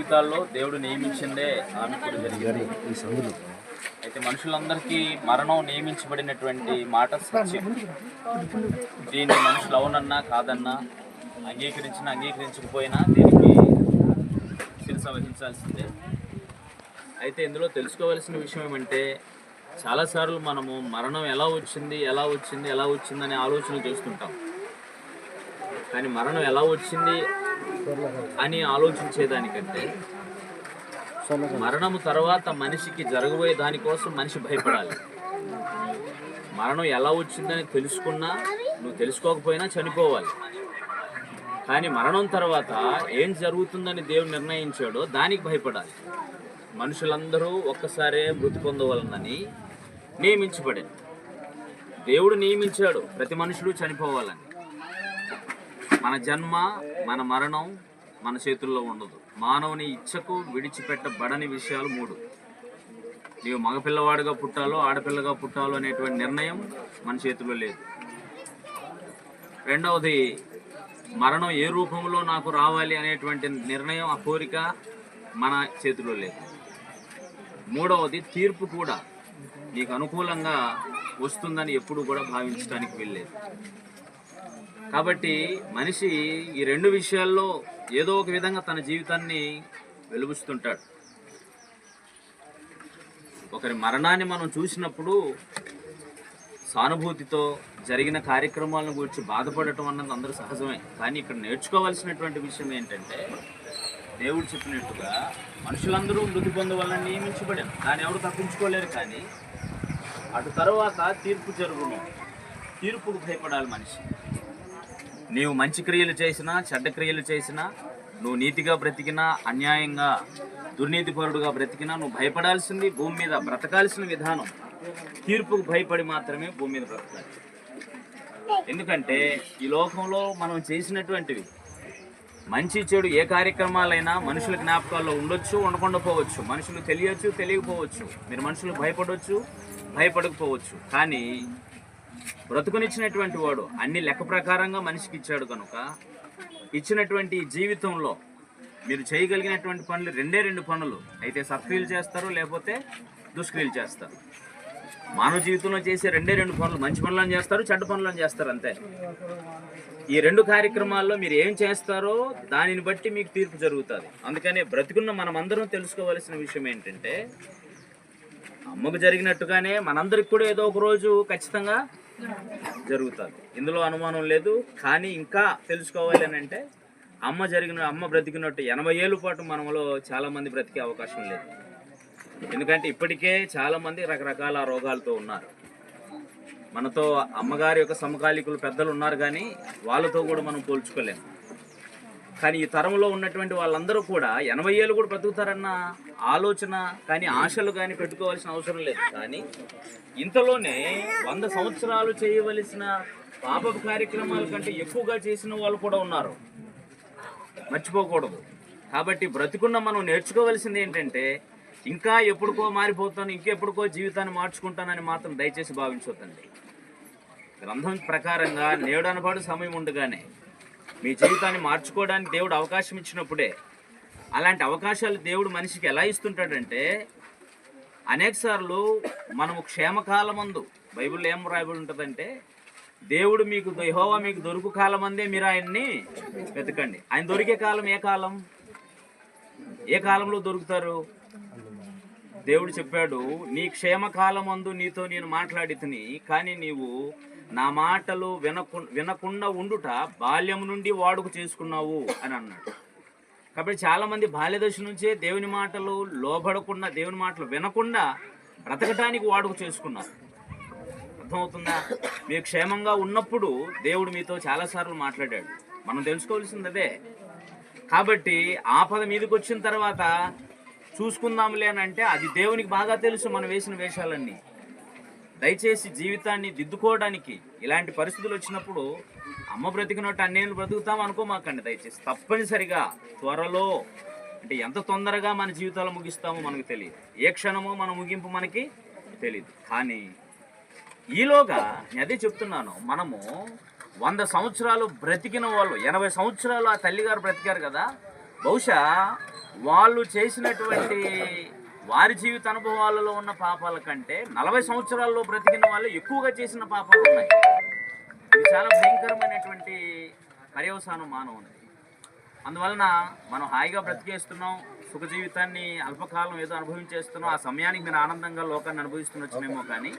జీవితాల్లో దేవుడు నియమించిందే ఆమెకుడు జరిగింది. అయితే మనుషులందరికీ మరణం నియమించబడినటువంటి మాట సత్యం. దీన్ని మనుషులు అవునన్నా కాదన్నా అంగీకరించినా అంగీకరించకపోయినా దీనికి శిరస వహించాల్సిందే. అయితే ఇందులో తెలుసుకోవాల్సిన విషయం ఏమంటే చాలాసార్లు మనము మరణం ఎలా వచ్చింది ఎలా వచ్చింది ఎలా వచ్చిందనే ఆలోచన చేస్తుంటాం. కానీ మరణం ఎలా వచ్చింది అని ఆలోచించేదానికంటే మరణము తర్వాత మనిషికి జరగబోయే దానికోసం మనిషి భయపడాలి. మరణం ఎలా వచ్చిందని తెలుసుకున్నా నువ్వు తెలుసుకోకపోయినా చనిపోవాలి. కానీ మరణం తర్వాత ఏం జరుగుతుందని దేవుడు నిర్ణయించాడో దానికి భయపడాలి. మనుషులందరూ ఒక్కసారే మృతి పొందవలనని నియమించబడింది. దేవుడు నియమించాడు. ప్రతి మనుషుడు చనిపోవాలని. మన జన్మ మన మరణం మన చేతుల్లో ఉండదు. మానవుని ఇచ్చకు విడిచిపెట్టబడని విషయాలు మూడు. నీవు మగపిల్లవాడిగా పుట్టాలో ఆడపిల్లగా పుట్టాలో అనేటువంటి నిర్ణయం మన చేతిలో లేదు. రెండవది మరణం ఏ రూపంలో నాకు రావాలి అనేటువంటి నిర్ణయం ఆ కోరిక మన చేతిలో లేదు. మూడవది తీర్పు కూడా నీకు అనుకూలంగా వస్తుందని ఎప్పుడు కూడా భావించడానికి వెళ్ళలేదు కాబట్టి మనిషి ఈ రెండు విషయాల్లో ఏదో ఒక విధంగా తన జీవితాన్ని వెలుగుస్తుంటాడు ఒకరి మరణాన్ని మనం చూసినప్పుడు సానుభూతితో జరిగిన కార్యక్రమాలను గురించి బాధపడటం అన్నది అందరూ సహజమే. కానీ ఇక్కడ నేర్చుకోవాల్సినటువంటి విషయం ఏంటంటే దేవుడు చెప్పినట్టుగా మనుషులందరూ మృతి పొందవాలని నియమించబడారు. దాన్ని ఎవరు తప్పించుకోలేరు కానీ అటు తర్వాత తీర్పు జరుగును. తీర్పుకు భయపడాలి మనిషి. నీవు మంచి క్రియలు చేసినా చెడ్డ క్రియలు చేసినా నువ్వు నీతిగా బ్రతికినా అన్యాయంగా దుర్నీతిపరుడుగా బ్రతికినా నువ్వు భయపడాల్సింది భూమి మీద బ్రతకాల్సిన విధానం. తీర్పుకు భయపడి మాత్రమే భూమి మీద బ్రతకాలి. ఎందుకంటే ఈ లోకంలో మనం చేసినటువంటివి మంచి చెడు ఏ కార్యక్రమాలైనా మనుషుల జ్ఞాపకాల్లో ఉండొచ్చు ఉండకుండా పోవచ్చు మనుషులు తెలియచ్చు తెలియకపోవచ్చు. మీరు మనుషులు భయపడవచ్చు భయపడకపోవచ్చు. కానీ బ్రతుకునిచ్చినటువంటి వాడు అన్ని లెక్క ప్రకారంగా మనిషికి ఇచ్చాడు కనుక ఇచ్చినటువంటి జీవితంలో మీరు చేయగలిగినటువంటి పనులు రెండే రెండు పనులు. అయితే సత్క్రియలు చేస్తారు లేకపోతే దుష్క్రియలు చేస్తారు. మానవ జీవితంలో చేసే రెండే రెండు పనులు మంచి పనులను చేస్తారు చెడ్డ పనులను చేస్తారు అంతే. ఈ రెండు కార్యక్రమాల్లో మీరు ఏం చేస్తారో దానిని బట్టి మీకు తీర్పు జరుగుతుంది. అందుకనే బ్రతికున్న మనమందరం తెలుసుకోవాల్సిన విషయం ఏంటంటే అమ్మకు జరిగినట్టుగానే మనందరికి కూడా ఏదో ఒక రోజు ఖచ్చితంగా జరుగుతుంది. ఇందులో అనుమానం లేదు. కానీ ఇంకా తెలుసుకోవాలి అని అంటే అమ్మ జరిగిన అమ్మ బ్రతికినట్టు ఎనభై ఏళ్ళ పాటు మనలో చాలామంది బ్రతికే అవకాశం లేదు. ఎందుకంటే ఇప్పటికే చాలామంది రకరకాల రోగాలతో ఉన్నారు. మనతో అమ్మగారి యొక్క సమకాలీకులు పెద్దలు ఉన్నారు కానీ వాళ్ళతో కూడా మనం పోల్చుకోలేము. కానీ ఈ తరంలో ఉన్నటువంటి వాళ్ళందరూ కూడా ఎనభై ఏళ్ళు కూడా బ్రతుకుతారన్న ఆలోచన కానీ ఆశలు కానీ పెట్టుకోవాల్సిన అవసరం లేదు. కానీ ఇంతలోనే వంద సంవత్సరాలు చేయవలసిన పాప కార్యక్రమాల కంటే ఎక్కువగా చేసిన వాళ్ళు కూడా ఉన్నారు. మర్చిపోకూడదు. కాబట్టి బ్రతికున్న మనం నేర్చుకోవాల్సింది ఏంటంటే ఇంకా ఎప్పుడుకో మారిపోతాను ఇంకెప్పుడుకో జీవితాన్ని మార్చుకుంటానని మాత్రం దయచేసి భావించొద్దండి. గ్రంథం ప్రకారంగా నేడు సమయం ఉండగానే మీ జీవితాన్ని మార్చుకోవడానికి దేవుడు అవకాశం ఇచ్చినప్పుడే అలాంటి అవకాశాలు దేవుడు మనిషికి ఎలా ఇస్తుంటాడంటే అనేక సార్లు మనము క్షేమకాలమందు బైబిల్లో ఏం రాయబడి ఉంటుందంటే దేవుడు మీకు దైహోవా మీకు దొరుకు కాలం అందే మీరు ఆయన్ని వెతకండి. ఆయన దొరికే కాలం ఏ కాలం? ఏ కాలంలో దొరుకుతారు? దేవుడు చెప్పాడు నీ క్షేమకాలం అందు నీతో నేను మాట్లాడితిని కానీ నీవు నా మాటలు వినకు వినకుండా ఉండుట బాల్యం నుండి వాడుకు చేసుకున్నావు అని అన్నాడు. కాబట్టి చాలామంది బాల్యదశ నుంచే దేవుని మాటలు లోబడకుండా దేవుని మాటలు వినకుండా బ్రతకటానికి వాడుక చేసుకున్నారు. అర్థమవుతుందా? మీరు క్షేమంగా ఉన్నప్పుడు దేవుడు మీతో చాలాసార్లు మాట్లాడాడు. మనం తెలుసుకోవాల్సింది అదే. కాబట్టి ఆపద మీదకి వచ్చిన తర్వాత చూసుకుందాంలే అని అంటే అది దేవునికి బాగా తెలుసు మనం వేసిన వేషాలన్నీ. దయచేసి జీవితాన్ని దిద్దుకోవడానికి ఇలాంటి పరిస్థితులు వచ్చినప్పుడు అమ్మ బ్రతికినట్టు అన్నేళ్ళు బ్రతుకుతాం అనుకోమాకండి దయచేసి. తప్పనిసరిగా త్వరలో అంటే ఎంత తొందరగా మన జీవితాలు ముగిస్తామో మనకు తెలియదు. ఏ క్షణమో మన ముగింపు మనకి తెలియదు. కానీ ఈలోగా నేను అదే చెప్తున్నాను. మనము వంద సంవత్సరాలు బ్రతికిన వాళ్ళు ఎనభై సంవత్సరాలు ఆ తల్లిగారు బ్రతికారు కదా. బహుశా వాళ్ళు చేసినటువంటి వారి జీవిత అనుభవాలలో ఉన్న పాపాల కంటే నలభై సంవత్సరాల్లో బ్రతికిన వాళ్ళు ఎక్కువగా చేసిన పాపాలు ఉన్నాయి. ఇది చాలా భయంకరమైనటువంటి పర్యవసానం మానవునిది. అందువలన మనం హాయిగా బ్రతికేస్తున్నాం సుఖ జీవితాన్ని అల్పకాలం ఏదో అనుభవించేస్తున్నాం ఆ సమయానికి మీరు ఆనందంగా లోకాన్ని అనుభవిస్తున్నచ్చునేమో కానీ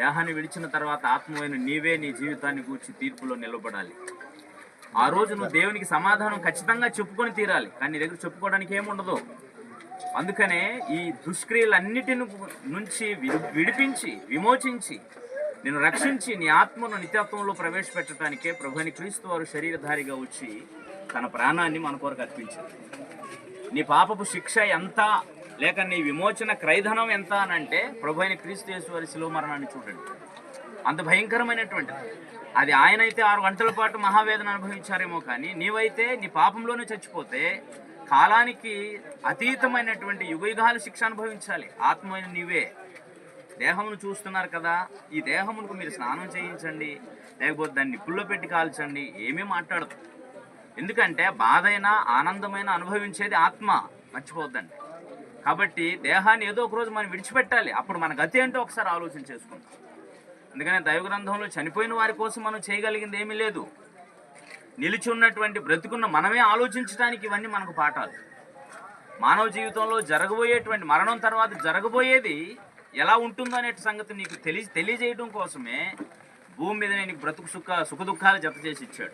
దేహాన్ని విడిచిన తర్వాత ఆత్మమైన నీవే నీ జీవితాన్ని గూర్చి తీర్పులో నిలబడాలి. ఆ రోజు నువ్వు దేవునికి సమాధానం ఖచ్చితంగా చెప్పుకొని తీరాలి. కానీ నీ దగ్గర చెప్పుకోవడానికి ఏముండదు. అందుకనే ఈ దుష్క్రియలన్నిటిని నుంచి వి- విడిపించి విమోచించి నేను రక్షించి నీ ఆత్మను నిత్యత్వంలో ప్రవేశపెట్టడానికే ప్రభుని క్రీస్తు వారు శరీరధారిగా వచ్చి తన ప్రాణాన్ని మన కొరకు అర్పించింది నీ పాపపు శిక్ష ఎంత? లేక నీ విమోచన క్రైధనం ఎంత అని అంటే ప్రభు అయిన క్రీస్తు యేసు వారి శిలువ మరణాన్ని చూడండి. అంత భయంకరమైనటువంటిది. అది ఆయనైతే ఆరు గంటల పాటు మహావేదన అనుభవించారేమో కానీ నీవైతే నీ పాపంలోనే చచ్చిపోతే కాలానికి అతీతమైనటువంటి యుగయుగాల శిక్ష అనుభవించాలి. ఆత్మైన నీవే. దేహమును చూస్తున్నారు కదా ఈ దేహమునకు మీరు స్నానం చేయించండి లేకపోతే దాన్ని నిప్పుల్లో పెట్టి కాల్చండి ఏమీ మాట్లాడదు. ఎందుకంటే బాధైనా ఆనందమైన అనుభవించేది ఆత్మ మర్చిపోద్దండి కాబట్టి దేహాన్ని ఏదో ఒక రోజు మనం విడిచిపెట్టాలి. అప్పుడు మన గతి ఏంటో ఒకసారి ఆలోచన చేసుకుంటాం అందుకనే దైవ గ్రంథంలో చనిపోయిన వారి కోసం మనం చేయగలిగింది ఏమీ లేదు. నిలిచి ఉన్నటువంటి బ్రతుకున్న మనమే ఆలోచించడానికి ఇవన్నీ మనకు పాఠాలు. మానవ జీవితంలో జరగబోయేటువంటి మరణం తర్వాత జరగబోయేది ఎలా ఉంటుందో అనే సంగతి నీకు తెలియ తెలియజేయడం కోసమే భూమి మీద నీకు బ్రతుకు సుఖ సుఖ దుఃఖాలు జత చేసి ఇచ్చాడు.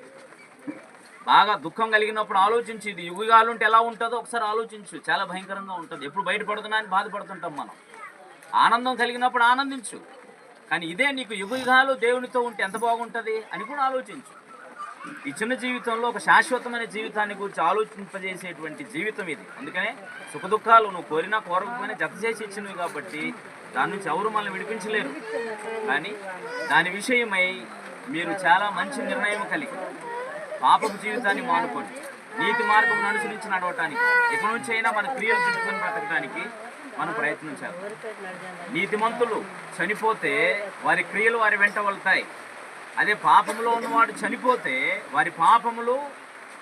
బాగా దుఃఖం కలిగినప్పుడు ఆలోచించి ఇది యుగాలు ఉంటే ఎలా ఉంటుందో ఒకసారి ఆలోచించు. చాలా భయంకరంగా ఉంటుంది. ఎప్పుడు బయటపడుతున్నా అని బాధపడుతుంటాం మనం. ఆనందం కలిగినప్పుడు ఆనందించు. కానీ ఇదే నీకు యుగాలు దేవునితో ఉంటే ఎంత బాగుంటుంది అని కూడా ఆలోచించు. ఈ చిన్న జీవితంలో ఒక శాశ్వతమైన జీవితాన్ని గురించి ఆలోచింపజేసేటువంటి జీవితం ఇది. అందుకనే సుఖ దుఃఖాలు నువ్వు కోరినా కోరకపోయినా జత చేసి ఇచ్చినవి కాబట్టి దాని నుంచి ఎవరు మనల్ని విడిపించలేరు. కానీ దాని విషయమై మీరు చాలా మంచి నిర్ణయం కలిగి పాపపు జీవితాన్ని మానుకోండి. నీతి మార్గం అనుసరించి నడవటానికి ఇక నుంచి అయినా మన క్రియలు చుట్టుకొని బ్రతకడానికి మనం ప్రయత్నించాలి. నీతిమంతులు చనిపోతే వారి క్రియలు వారి వెంట వెళ్తాయి అదే పాపంలో ఉన్నవాడు చనిపోతే వారి పాపములు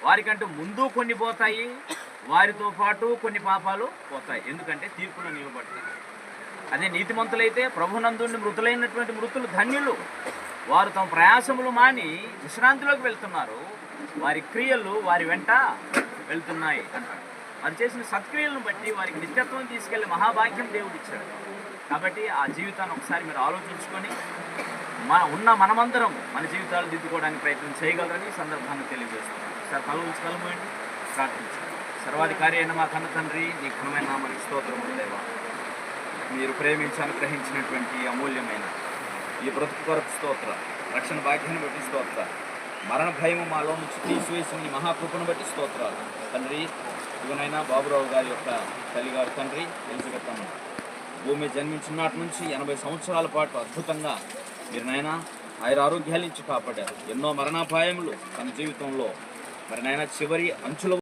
వారికంటే ముందు కొన్ని పోతాయి వారితో పాటు కొన్ని పాపాలు పోతాయి. ఎందుకంటే తీర్పులో నిలబడతాయి అదే నీతిమంతులైతే ప్రభునందుని మృతులైనటువంటి మృతులు ధన్యులు. వారు తమ ప్రయాసములు మాని విశ్రాంతిలోకి వెళ్తున్నారు. వారి క్రియలు వారి వెంట వెళ్తున్నాయి. అంటారు వారు చేసిన సత్క్రియలను బట్టి వారికి నిత్యత్వం తీసుకెళ్ళే మహాభాగ్యం దేవుడు ఇచ్చాడు కాబట్టి ఆ జీవితాన్ని ఒకసారి మీరు ఆలోచించుకొని మన ఉన్న మనమందరం మన జీవితాలు దిద్దుకోవడానికి ప్రయత్నం చేయగలరని సందర్భాన్ని తెలియజేస్తున్నాం. సార్ కలు ఉంచగలమోయండి ప్రార్థించాలి సర్వాధికారి అయిన మా కన్న తండ్రి నీ ఘనమైన మరి స్తోత్రము లేవా మీరు ప్రేమించి అనుగ్రహించినటువంటి అమూల్యమైన ఈ బ్రతుకు కొరకు స్తోత్ర రక్షణ భాగ్యాన్ని బట్టి స్తోత్ర మరణ భయము మాలో నుంచి తీసివేసిన ఈ మహాకృపను బట్టి స్తోత్రాలు. తండ్రి ఇవనైనా బాబురావు గారి యొక్క తల్లిగారు తండ్రి ఎలిజబెత్తమ్మ భూమి జన్మించిన నాటి నుంచి ఎనభై సంవత్సరాల పాటు అద్భుతంగా మీరు నాయన ఆయన ఆరోగ్యాలు ఇచ్చి కాపాడారు. ఎన్నో మరణాపాయములు తన జీవితంలో. మరి నాయన చివరి అంచుల